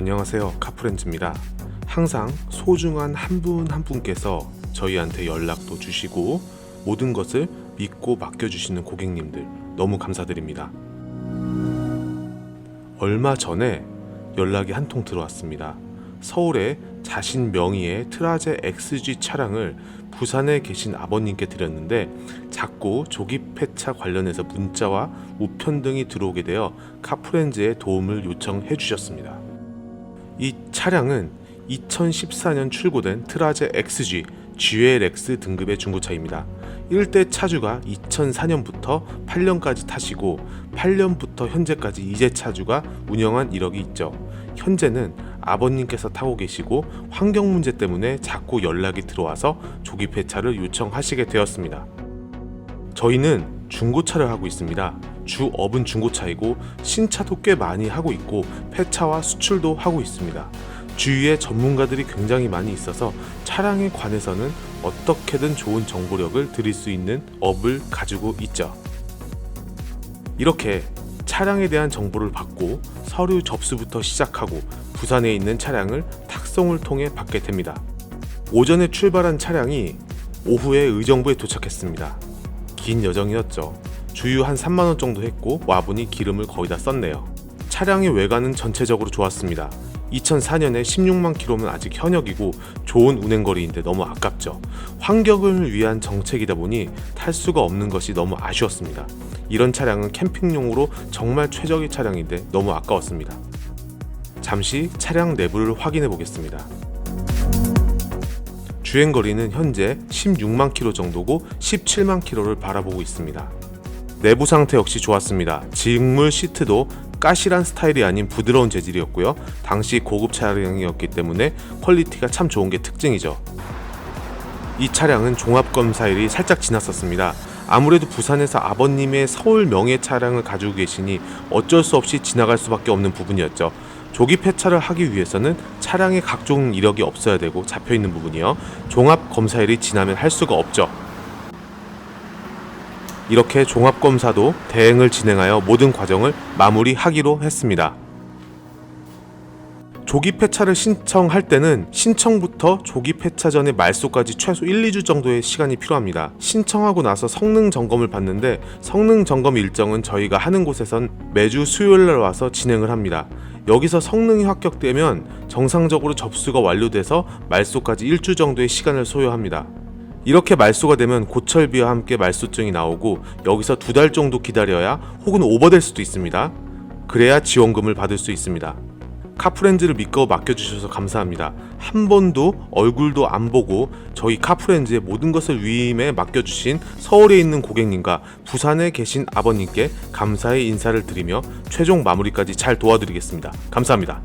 안녕하세요. 카프렌즈입니다. 항상 소중한 한분한 분께서 저희한테 연락도 주시고 모든 것을 믿고 맡겨주시는 고객님들 너무 감사드립니다. 얼마 전에 연락이 한 통 들어왔습니다. 서울에 자신 명의의 트라제 XG 차량을 부산에 계신 아버님께 드렸는데 자꾸 조기 폐차 관련해서 문자와 우편 등이 들어오게 되어 카프렌즈의 도움을 요청해 주셨습니다. 이 차량은 2014년 출고된 트라제 XG GLX 등급의 중고차입니다. 1대 차주가 2004년부터 8년까지 타시고 8년부터 현재까지 2제 차주가 운영한 이력이 있죠. 현재는 아버님께서 타고 계시고 환경 문제 때문에 자꾸 연락이 들어와서 조기 폐차를 요청하시게 되었습니다. 저희는 중고차를 하고 있습니다. 주업은 중고차이고 신차도 꽤 많이 하고 있고 폐차와 수출도 하고 있습니다. 주위에 전문가들이 굉장히 많이 있어서 차량에 관해서는 어떻게든 좋은 정보력을 드릴 수 있는 업을 가지고 있죠. 이렇게 차량에 대한 정보를 받고 서류 접수부터 시작하고 부산에 있는 차량을 탁송을 통해 받게 됩니다. 오전에 출발한 차량이 오후에 의정부에 도착했습니다. 긴 여정이었죠. 주유 한 3만 원 정도 했고 와보니 기름을 거의 다 썼네요. 차량의 외관은 전체적으로 좋았습니다. 2004년에 16만 킬로면 아직 현역이고 좋은 운행거리인데 너무 아깝죠. 환경을 위한 정책이다 보니 탈 수가 없는 것이 너무 아쉬웠습니다. 이런 차량은 캠핑용으로 정말 최적의 차량인데 너무 아까웠습니다. 잠시 차량 내부를 확인해 보겠습니다. 주행 거리는 현재 16만 킬로 정도고 17만 킬로를 바라보고 있습니다. 내부 상태 역시 좋았습니다. 직물 시트도 까실한 스타일이 아닌 부드러운 재질이었고요. 당시 고급 차량이었기 때문에 퀄리티가 참 좋은 게 특징이죠. 이 차량은 종합 검사일이 살짝 지났었습니다. 아무래도 부산에서 아버님의 서울 명예 차량을 가지고 계시니 어쩔 수 없이 지나갈 수밖에 없는 부분이었죠. 조기 폐차를 하기 위해서는 차량의 각종 이력이 없어야 되고 잡혀 있는 부분이요. 종합 검사일이 지나면 할 수가 없죠. 이렇게 종합 검사도 대행을 진행하여 모든 과정을 마무리하기로 했습니다. 조기 폐차를 신청할 때는 신청부터 조기 폐차 전에 말소까지 최소 1, 2주 정도의 시간이 필요합니다. 신청하고 나서 성능 점검을 받는데 성능 점검 일정은 저희가 하는 곳에선 매주 수요일 날 와서 진행을 합니다. 여기서 성능이 합격되면 정상적으로 접수가 완료돼서 말소까지 1주 정도의 시간을 소요합니다. 이렇게 말소가 되면 고철비와 함께 말소증이 나오고 여기서 두 달 정도 기다려야 혹은 오버될 수도 있습니다. 그래야 지원금을 받을 수 있습니다. 카프렌즈를 믿고 맡겨주셔서 감사합니다. 한 번도 얼굴도 안 보고 저희 카프렌즈의 모든 것을 위임에 맡겨주신 서울에 있는 고객님과 부산에 계신 아버님께 감사의 인사를 드리며 최종 마무리까지 잘 도와드리겠습니다. 감사합니다.